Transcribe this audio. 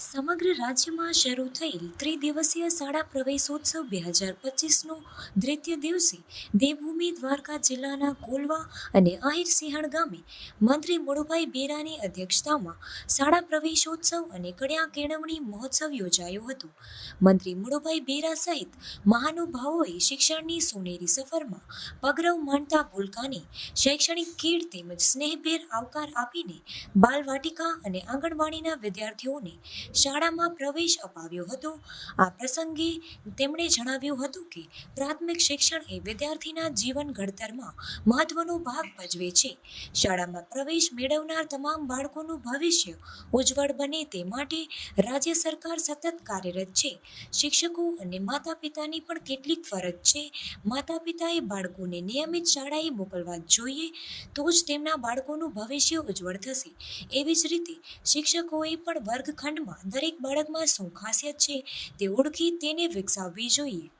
સમગ્ર રાજ્યમાં શરૂ થયેલ ત્રિદિવસીય શાળા પ્રવેશોત્સવ બે હજાર પચીસનો દ્વિતીય દિવસે દેવભૂમિ દ્વારકા જિલ્લાના કોલવા અને આહિર સિંહણ ગામે મંત્રી મુળુભાઈ બેરાની અધ્યક્ષતામાં શાળા પ્રવેશોત્સવ અને કડિયા કેળવણી મહોત્સવ યોજાયો હતો. મંત્રી મુળુભાઈ બેરા સહિત મહાનુભાવોએ શિક્ષણની સોનેરી સફરમાં પગરવ માનતા ભૂલકાને શૈક્ષણિક કીડ તેમજ સ્નેહભેર આવકાર આપીને બાલવાટિકા અને આંગણવાડીના વિદ્યાર્થીઓને શાળામાં પ્રવેશ અપાવ્યો હતો. આ પ્રસંગે તેમણે જણાવ્યું હતું કે પ્રાથમિક શિક્ષણ એ વિદ્યાર્થીના જીવન ઘડતરમાં મહત્વનો ભાગ ભજવે છે. શાળામાં પ્રવેશ મેળવનાર તમામ બાળકોનું ભવિષ્ય ઉજ્જવળ બને તે માટે રાજ્ય સરકાર સતત કાર્યરત છે. શિક્ષકો અને માતા પિતાની પણ કેટલીક ફરજ છે. માતા પિતાએ બાળકોને નિયમિત શાળાએ મોકલવા જોઈએ તો જ તેમના બાળકોનું ભવિષ્ય ઉજ્જવળ થશે. એવી જ રીતે શિક્ષકોએ પણ વર્ગખંડમાં દરેક બાળકમાં શું ખાસિયત છે તે ઓળખી તેને વિકસાવવી જોઈએ.